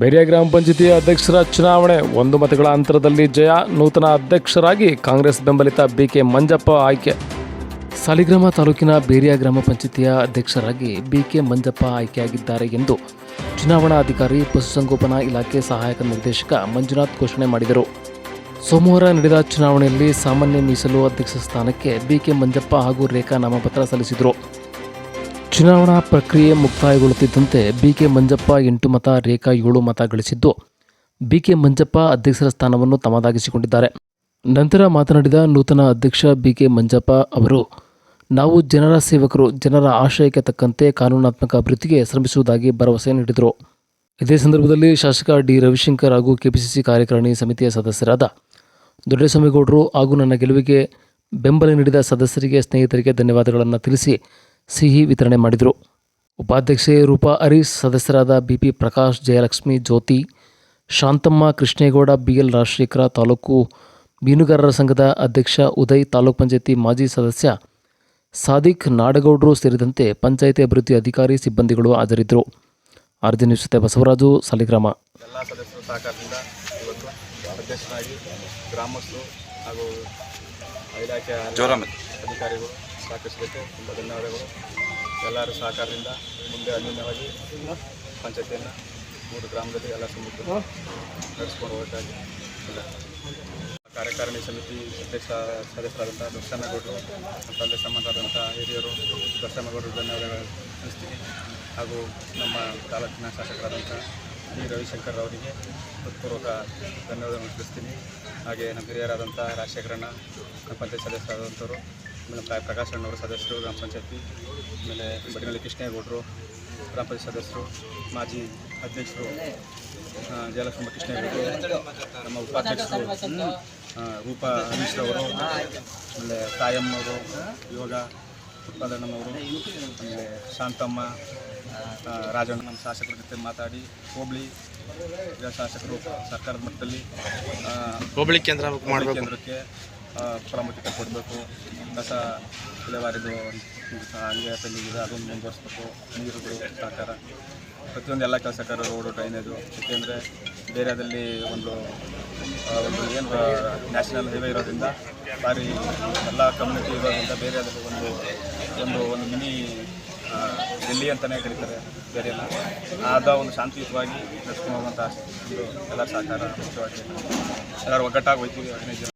ಬೇರೆ ಗ್ರಾಮ ಪಂಚಾಯಿತಿ ಅಧ್ಯಕ್ಷರ ಚುನಾವಣೆ. ಒಂದು ಮತಗಳ ಅಂತರದಲ್ಲಿ ಜಯ, ನೂತನ ಅಧ್ಯಕ್ಷರಾಗಿ ಕಾಂಗ್ರೆಸ್ ಬೆಂಬಲಿತ ಬಿ ಕೆ ಮಂಜಪ್ಪ ಆಯ್ಕೆ. ಸಾಲಿಗ್ರಾಮ ತಾಲೂಕಿನ ಬೇರಿಯಾ ಗ್ರಾಮ ಪಂಚಾಯತಿಯ ಅಧ್ಯಕ್ಷರಾಗಿ ಬಿ ಕೆ ಮಂಜಪ್ಪ ಆಯ್ಕೆಯಾಗಿದ್ದಾರೆ ಎಂದು ಚುನಾವಣಾ ಅಧಿಕಾರಿ, ಪಶುಸಂಗೋಪನಾ ಇಲಾಖೆ ಸಹಾಯಕ ನಿರ್ದೇಶಕ ಮಂಜುನಾಥ್ ಘೋಷಣೆ ಮಾಡಿದರು. ಸೋಮವಾರ ನಡೆದ ಚುನಾವಣೆಯಲ್ಲಿ ಸಾಮಾನ್ಯ ಮೀಸಲು ಅಧ್ಯಕ್ಷ ಸ್ಥಾನಕ್ಕೆ ಬಿ ಕೆ ಮಂಜಪ್ಪ ಹಾಗೂ ರೇಖಾ ನಾಮಪತ್ರ ಸಲ್ಲಿಸಿದರು. ಚುನಾವಣಾ ಪ್ರಕ್ರಿಯೆ ಮುಕ್ತಾಯಗೊಳ್ಳುತ್ತಿದ್ದಂತೆ ಬಿಕೆ ಮಂಜಪ್ಪ ಎಂಟು ಮತ, ರೇಖಾ ಏಳು ಮತ ಗಳಿಸಿದ್ದು. ಬಿಕೆ ಮಂಜಪ್ಪ ಅಧ್ಯಕ್ಷರ ಸ್ಥಾನವನ್ನು ತಮ್ಮದಾಗಿಸಿಕೊಂಡಿದ್ದಾರೆ. ನಂತರ ಮಾತನಾಡಿದ ನೂತನ ಅಧ್ಯಕ್ಷ ಬಿಕೆ ಮಂಜಪ್ಪ ಅವರು, ನಾವು ಜನರ ಸೇವಕರು, ಜನರ ಆಶಯಕ್ಕೆ ತಕ್ಕಂತೆ ಕಾನೂನಾತ್ಮಕ ಅಭಿವೃದ್ಧಿಗೆ ಶ್ರಮಿಸುವುದಾಗಿ ಭರವಸೆ ನೀಡಿದರು. ಇದೇ ಸಂದರ್ಭದಲ್ಲಿ ಶಾಸಕ ಡಿ ರವಿಶಂಕರ್ ಹಾಗೂ ಕೆಪಿಸಿಸಿ ಕಾರ್ಯಕಾರಿಣಿ ಸಮಿತಿಯ ಸದಸ್ಯರಾದ ದೊಡ್ಡಸ್ವಾಮಿಗೌಡರು ಹಾಗೂ ನನ್ನ ಗೆಲುವಿಗೆ ಬೆಂಬಲ ನೀಡಿದ ಸದಸ್ಯರಿಗೆ, ಸ್ನೇಹಿತರಿಗೆ ಧನ್ಯವಾದಗಳನ್ನು ತಿಳಿಸಿ ಸಿಹಿ ವಿತರಣೆ ಮಾಡಿದರು. ಉಪಾಧ್ಯಕ್ಷೆ ರೂಪಾ ಹರೀಶ್ ಸದಸ್ಯರಾದ B P Prakash Jayalakshmi Jyothi Shanthamma Krishnegowda B L Rajashekara taluk ಮೀನುಗಾರರ ಸಂಘದ ಅಧ್ಯಕ್ಷ ಉದಯ್ ತಾಲೂಕ್ ಪಂಚಾಯತಿ ಮಾಜಿ ಸದಸ್ಯ ಸಾದಿಕ್ ನಾಡಗೌಡರು ಸೇರಿದಂತೆ ಪಂಚಾಯಿತಿ ಅಭಿವೃದ್ಧಿ ಅಧಿಕಾರಿ ಸಿಬ್ಬಂದಿಗಳು ಹಾಜರಿದ್ದರು. ಆರ್ಜಿ ನ್ಯೂಸ್ ಜೊತೆ ಬಸವರಾಜು ಸಾಲಿಗ್ರಾಮ. ಎಲ್ಲ ಸದಸ್ಯರ ಸಹಕಾರದಿಂದ ಇವತ್ತು ಅಧ್ಯಕ್ಷರಾಗಿ ಗ್ರಾಮಸ್ಥರು ಹಾಗೂ ಇಲಾಖೆಯ ಅಧಿಕಾರಿಗಳು ಸಾಕಷ್ಟು ತುಂಬ ಧನ್ಯವಾದಗಳು. ಎಲ್ಲರ ಸಹಕಾರದಿಂದ ಮುಂದೆ ಅನ್ಯೂನ್ಯವಾಗಿ ಪಂಚಾಯತಿಯನ್ನು ಮೂರು ಗ್ರಾಮದಲ್ಲಿ ಎಲ್ಲ ಸಮಿತಿ ನಡೆಸ್ಕೊಂಡು ಹೋಗಬೇಕಾಗಿ. ಕಾರ್ಯಕಾರಿಣಿ ಸಮಿತಿ ಅಧ್ಯಕ್ಷ ಸದಸ್ಯರಾದಂಥ ದರ್ಶನಗೌಡರು ತಂದೆ ಸಂಬಂಧರಾದಂಥ ಹಿರಿಯರು ದರ್ಶನಗೌಡರು ಧನ್ಯವಾದಗಳು ತಿಳಿಸ್ತೀನಿ. ಹಾಗೂ ನಮ್ಮ ತಾಲೂಕಿನ ಶಾಸಕರಾದಂಥ ಡಿ. ರವಿಶಂಕರ್ ಅವರಿಗೆ ಹೃತ್ಪೂರ್ವಕ ಧನ್ಯವಾದಗಳನ್ನು ತಿಳಿಸ್ತೀನಿ. ಹಾಗೆ ನಮ್ಮ ಹಿರಿಯರಾದಂಥ ರಾಜಶೇಖರಣ್ಣ, ನಮ್ಮ ಪಂಚಾಯತ್ ಸದಸ್ಯರಾದಂಥವರು ಆಮೇಲೆ ಪ್ರ- ಪ್ರಕಾಶ್ ಅಣ್ಣವರು ಸದಸ್ಯರು ಗ್ರಾಮ ಪಂಚಾಯತಿ ಆಮೇಲೆ ಬಡಿನಳ್ಳಿ ಕೃಷ್ಣೇಗೌಡರು ಗ್ರಾಮ ಪಂಚಾಯತ್ ಸದಸ್ಯರು ಮಾಜಿ ಅಧ್ಯಕ್ಷರು ಆ, ಜಯಲಕ್ಷ್ಮಿ ಕೃಷ್ಣೇಗೌಡರು ನಮ್ಮ ಉಪಾಧ್ಯಕ್ಷರು ರೂಪಾ ಹರೀಶ್ ಅವರು ಆಮೇಲೆ ತಾಯಮ್ಮವರು ಯೋಗ ಉತ್ಪಾದನವರು ಆಮೇಲೆ ಶಾಂತಮ್ಮ ರಾಜಣ್ಣ ನಮ್ಮ ಶಾಸಕರ ಜೊತೆ ಮಾತಾಡಿ ಹೋಬಳಿ ಶಾಸಕರು ಸರ್ಕಾರದ ಮಟ್ಟದಲ್ಲಿ ಹೋಬಳಿ ಕೇಂದ್ರ ಮಾಡಬೇಕು. ಕೇಂದ್ರಕ್ಕೆ ಪ್ರಾಮುಖ್ಯತೆ ಕೊಡಬೇಕು. ಕಸ ವಿಲೇವಾರಿದು ಹಂಗೆ ಇದೆ ಅದನ್ನು ಮುಂದುವರಿಸ್ಬೇಕು ನೀರುಗಳು ಸಹಕಾರ ಪ್ರತಿಯೊಂದು ಎಲ್ಲ ಕೆಲಸ ಕಾರ್ಯ ರೋಡು ಡ್ರೈನೇಜು ಏಕೆಂದರೆ ಬೇರೆದಲ್ಲಿ ಒಂದು ಒಂದು ಏನು ನ್ಯಾಷನಲ್ ಹೈವೇ ಇರೋದ್ರಿಂದ ಭಾರಿ ಎಲ್ಲ ಕಮ್ಯುನಿಟಿ ಇರೋದ್ರಿಂದ ಬೇರೆದಲ್ಲಿ ಒಂದು ಒಂದು ಒಂದು ಮಿನಿ ಡೆಲ್ಲಿ ಅಂತಲೇ ಕರೀತಾರೆ ಬೇರೆ ಎಲ್ಲ ಆದ ಒಂದು ಶಾಂತಿಯುತವಾಗಿ ನಡೆಸ್ಕೊಂಡು ಹೋಗುವಂಥ ಒಂದು ಎಲ್ಲ ಸಹಕಾರ ಮುಖ್ಯವಾಗಿ ಎಲ್ಲರೂ ಒಗ್ಗಟ್ಟಾಗಿ ಹೋಗ್ತೀವಿ ಹದಿನೈದು